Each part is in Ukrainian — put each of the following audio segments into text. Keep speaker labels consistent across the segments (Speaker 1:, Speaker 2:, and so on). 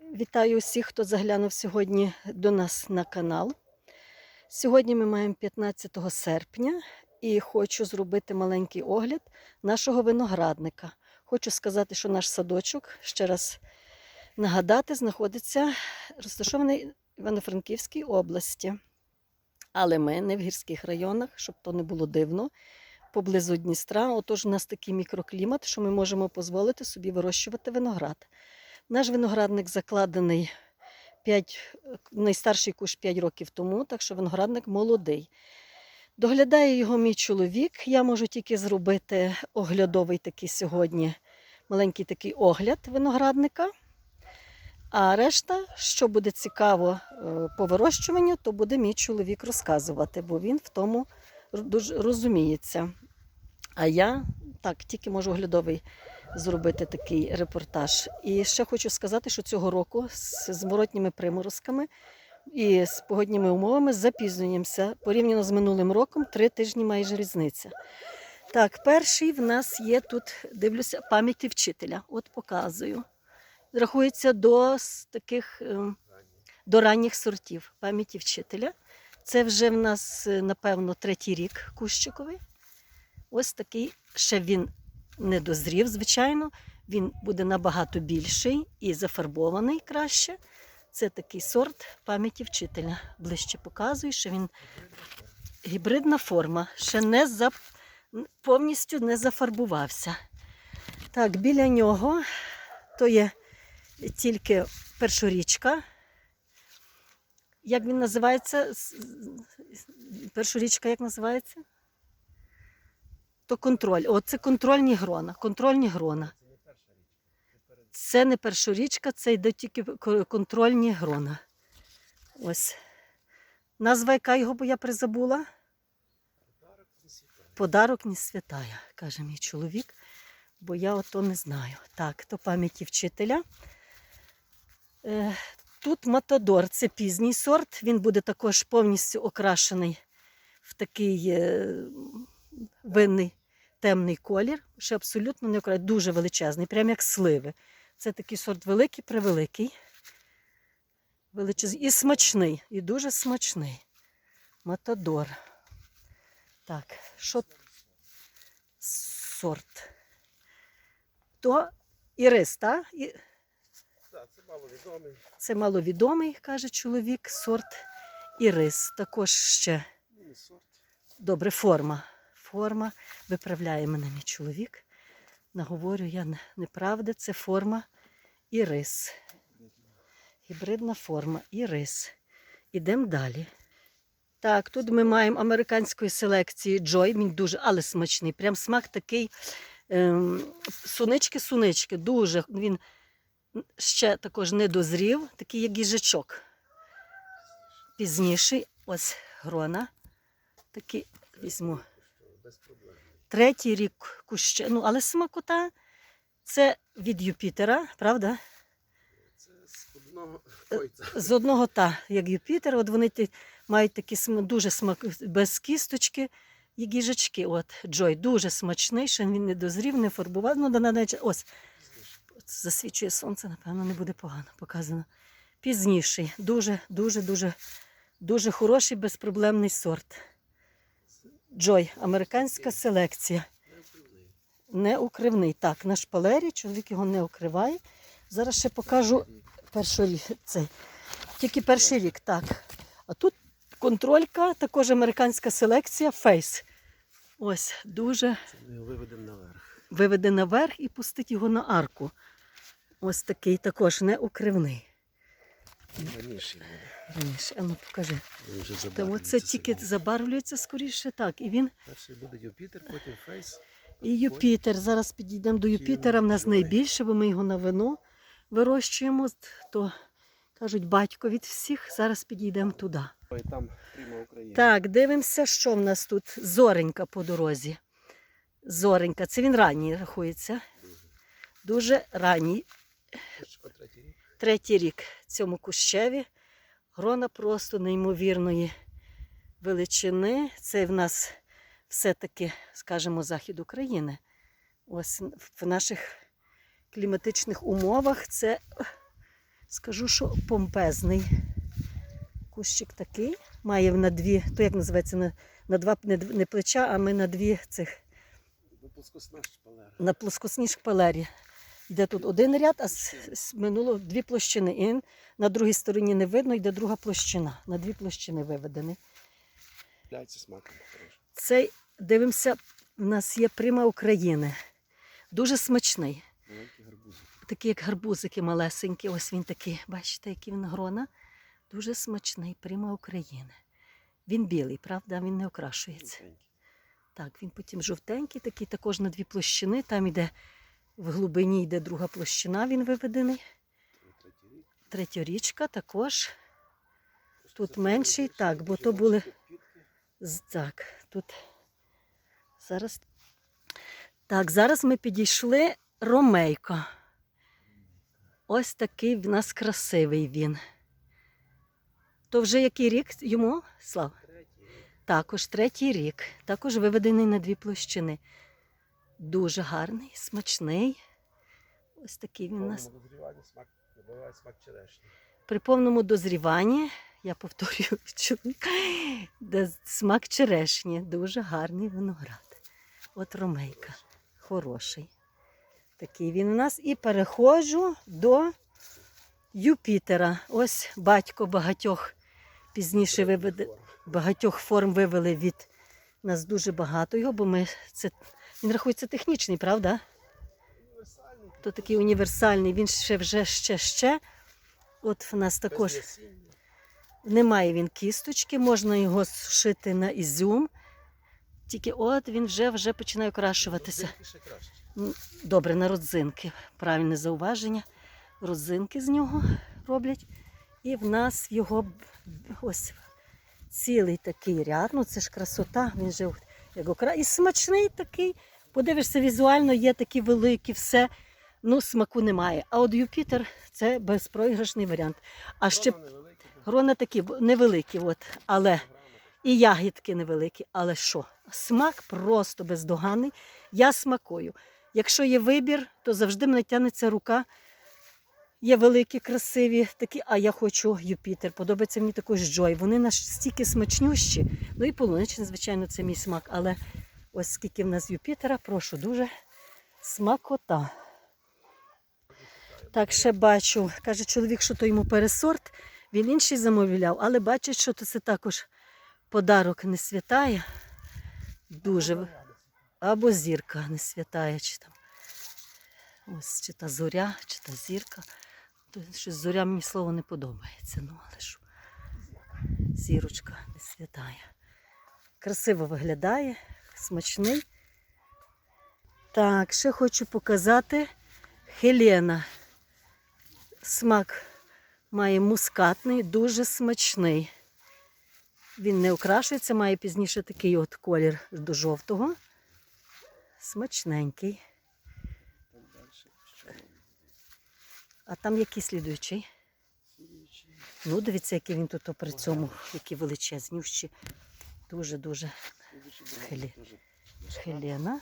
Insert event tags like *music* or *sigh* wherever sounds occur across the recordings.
Speaker 1: Вітаю усіх, хто заглянув сьогодні до нас на канал. Сьогодні ми маємо 15 серпня і хочу зробити маленький огляд нашого виноградника. Хочу сказати, що наш садочок, ще раз нагадати, знаходиться розташований в Івано-Франківській області. Але ми не в гірських районах, щоб то не було дивно, поблизу Дністра. Отож, у нас такий мікроклімат, що ми можемо дозволити собі вирощувати виноград. Наш виноградник закладений 5, найстарший кущ 5 років тому, так що виноградник молодий. Доглядає його мій чоловік. Я можу тільки зробити оглядовий такий сьогодні, маленький такий огляд виноградника. А решта, що буде цікаво е, по вирощуванню, то буде мій чоловік розказувати, бо він в тому дуже розуміється. А я так тільки можу оглядовий зробити такий репортаж. І ще хочу сказати, що цього року з зворотніми приморозками і з погодніми умовами запізнюємося. Порівняно з минулим роком, три тижні майже різниця. Так, перший в нас є тут, дивлюся, пам'яті вчителя. От показую. Рахується до таких ем, до ранніх сортів пам'яті вчителя. Це вже в нас, е, напевно, третій рік кущиковий. Ось такий ще він не дозрів, звичайно. Він буде набагато більший і зафарбований краще. Це такий сорт пам'яті вчителя. Ближче показую, що він гібридна форма, ще не за... повністю не зафарбувався. Так, біля нього то є тільки першорічка. Як він називається? Першорічка як називається? То контроль. О, це контрольні грона. Контрольні грона. Це не першорічка, це йде тільки контрольні грона. Ось. Назва, яка його, бо я призабула? Подарок не святая, каже мій чоловік, бо я ото не знаю. Так, то пам'яті вчителя. Е, Тут Матадор це пізній сорт. Він буде також повністю окрашений в такий е, винний темний колір. Ще абсолютно не окрашений, дуже величезний, прям як сливи. Це такий сорт великий, превеликий. Величезний. І смачний, і дуже смачний. Матадор. Так, що сорт? То ірис, так? І...
Speaker 2: Так, це маловідомий.
Speaker 1: Це маловідомий, каже чоловік, сорт ірис. Також ще добре форма. Форма виправляє мене мій чоловік. Наговорю я не- неправди, це форма ірис. Гібридна форма ірис. Ідемо далі. Так, тут ми маємо американської селекції Джой. Він дуже, але смачний. Прям смак такий ем, сунички-сунички. Дуже він ще також не дозрів, такий як їжачок. Пізніший, ось грона. Такий візьму. Третій рік куще. Ну, але смакота це від Юпітера, правда?
Speaker 2: Це з одного койця.
Speaker 1: З одного та, як Юпітер, от вони ті, мають такі см- дуже смак без кісточки, як їжачки. От Джой дуже смачний, ще він не дозрів, не фарбував. Ну, да, навіть, ось засвічує сонце, напевно, не буде погано показано. Пізніший, дуже, дуже, дуже, дуже хороший, безпроблемний сорт. Джой, американська селекція.
Speaker 2: Не.
Speaker 1: Укривний. Так, на шпалері чоловік його не укриває. Зараз ще покажу перший рік. Цей. Тільки перший рік, так. А тут контролька, також американська селекція Фейс. Ось, дуже
Speaker 2: Це ми його виведемо наверх.
Speaker 1: виведе наверх і пустить його на арку. Ось такий також не укривний.
Speaker 2: Раніший буде.
Speaker 1: Раніше, а ну покажи.
Speaker 2: Він вже забарвлюється
Speaker 1: тільки забарвлюється скоріше так. І він
Speaker 2: Перший буде Юпітер, потім Фейс.
Speaker 1: І Юпітер. Зараз підійдемо до Юпітера. В нас найбільше, бо ми його на вино вирощуємо. То кажуть, батько від всіх. Зараз підійдемо туди.
Speaker 2: Там.
Speaker 1: Так, дивимося, що в нас тут. Зоренька по дорозі. Зоренька. Це він ранній рахується. Дуже ранній.
Speaker 2: Третій рік.
Speaker 1: Цьому кущеві. Грона просто неймовірної величини. Це в нас все-таки, скажімо, захід України. Ось в наших кліматичних умовах це Скажу, що помпезний. Кущик такий. Має на дві, то як називається, на, на два не, не плеча, а ми на дві цих,
Speaker 2: Ну, плоскосна шпалера.
Speaker 1: на плоскосній шпалері. Йде тут один ряд, а минуло дві площини. І на другій стороні не видно, йде друга площина. На дві площини виведений.
Speaker 2: Хороший.
Speaker 1: Цей, дивимося, в нас є прима України. Дуже смачний. Такі як гарбузики малесенькі. Ось він такий. Бачите, які він грона. Дуже смачний, прима України. Він білий, правда, він не окрашується. Так, він потім жовтенький, такий також на дві площини. Там йде в глибині йде друга площина, він виведений.
Speaker 2: Рік.
Speaker 1: Третьорічка також. Тут менший, так, бо то були-. Так, тут зараз. Так, зараз ми підійшли Ромейко. Ось такий в нас красивий він. То вже який рік йому, Слав?
Speaker 2: Третій.
Speaker 1: Також третій рік. Також виведений на дві площини. Дуже гарний, смачний. Ось такий він у нас.
Speaker 2: Смак смак черешні.
Speaker 1: При повному дозріванні, я повторюю, *laughs* чоловік, смак черешні, дуже гарний виноград. От ромейка, хороший. Такий він у нас. І переходжу до Юпітера. Ось батько багатьох пізніше виведе, багатьох форм вивели від нас дуже багато його, бо ми це. Він рахується технічний, правда? То такий універсальний, він ще вже ще ще. От в нас також. Немає він кісточки, можна його сушити на ізюм. Тільки от він вже, вже починає окрашуватися. Добре, на родзинки. Правильне зауваження. Родзинки з нього роблять. І в нас його ось цілий такий ряд. Ну це ж красота. Він же як окра... І смачний такий. Подивишся, візуально є такі великі, все. Ну, смаку немає. А от Юпітер це безпроіграшний варіант. А ще
Speaker 2: Грона
Speaker 1: такі невеликі, от, але і ягідки невеликі. Але що? Смак просто бездоганний. Я смакую. Якщо є вибір, то завжди мене тягнеться рука. Є великі, красиві такі, а я хочу Юпітер. Подобається мені також Джой. Вони настільки смачнющі. Ну і полуничний, звичайно, це мій смак. Але ось скільки в нас Юпітера, прошу дуже смакота. Так, ще бачу, каже чоловік, що то йому пересорт. Він інший замовляв, але бачить, що це також подарок не святає. Дуже. Або зірка не святає, чи там. Ось чи та зоря, чи та зірка. То щось зоря мені слово не подобається. Ну, але що. Зірочка не святає. Красиво виглядає, смачний. Так, ще хочу показати Хелена. Смак має мускатний, дуже смачний. Він не окрашується, має пізніше такий от колір до жовтого. Смачненький.
Speaker 2: Там далі. Що?
Speaker 1: А там який слідуючий?
Speaker 2: Слідуючий.
Speaker 1: Ну, дивіться, який він тут при цьому, які величезнющі. Дуже-дуже Хелі- Хелена.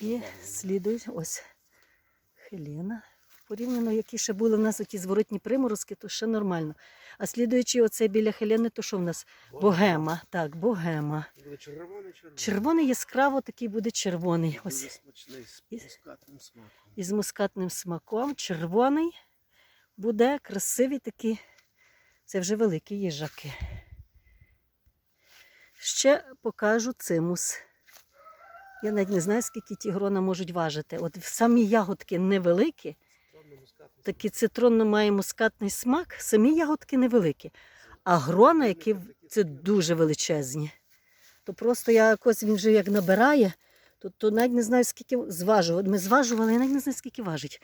Speaker 1: І слідує ось Хелена. Порівняно, які ще були в нас оті зворотні приморозки, то ще нормально. А слідуючи оце біля Хелени, то що в нас? Богема. Так, богема.
Speaker 2: Буде червоний червоний.
Speaker 1: Червоний яскраво такий буде червоний. Ось
Speaker 2: смачний з мускатним смаком.
Speaker 1: із мускатним смаком. Червоний буде красивий такий. Це вже великі їжаки. Ще покажу цимус. Я навіть не знаю, скільки ті грона можуть важити. От самі ягодки невеликі, такий цитронно має мускатний смак, самі ягодки невеликі. А грона, які це дуже величезні. То просто я якось він вже як набирає, то, то навіть не знаю, скільки зважував. Ми зважували, я навіть не знаю, скільки важить.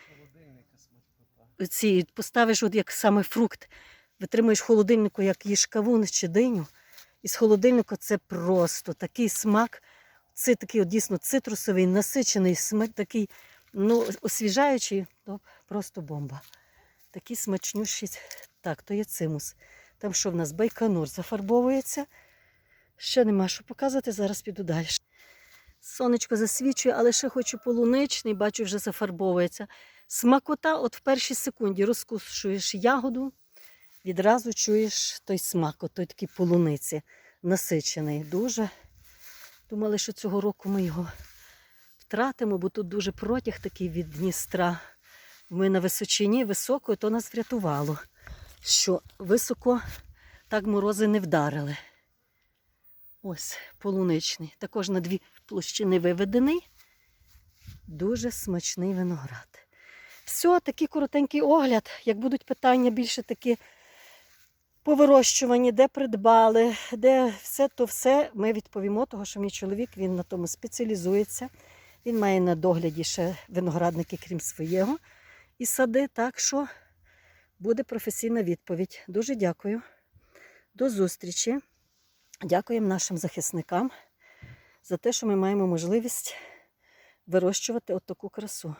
Speaker 2: Холодильника
Speaker 1: ці поставиш, от як саме фрукт, витримуєш в холодильнику, як їж кавун чи диню. І з холодильника це просто такий смак. Це такий от дійсно цитрусовий, насичений смак, такий ну, освіжаючий, просто бомба. Такий смачнющий. Так, то є цимус. Там що в нас байконур зафарбовується. Ще нема що показувати, зараз піду далі. Сонечко засвічує, але ще хочу полуничний, бачу, вже зафарбовується. Смакота, от в першій секунді розкушуєш ягоду, відразу чуєш той смак, от той такий полуниці, насичений. Дуже. Думали, що цього року ми його втратимо, бо тут дуже протяг такий від Дністра. Ми на височині високої, то нас врятувало, що високо так морози не вдарили. Ось полуничний. Також на дві площини виведений. Дуже смачний виноград. Все, такий коротенький огляд. Як будуть питання більше такі по вирощуванні, де придбали, де все, то все ми відповімо, того, що мій чоловік він на тому спеціалізується. Він має на догляді ще виноградники, крім своєго, і сади. Так що буде професійна відповідь. Дуже дякую. До зустрічі. Дякуємо нашим захисникам за те, що ми маємо можливість вирощувати от таку красу.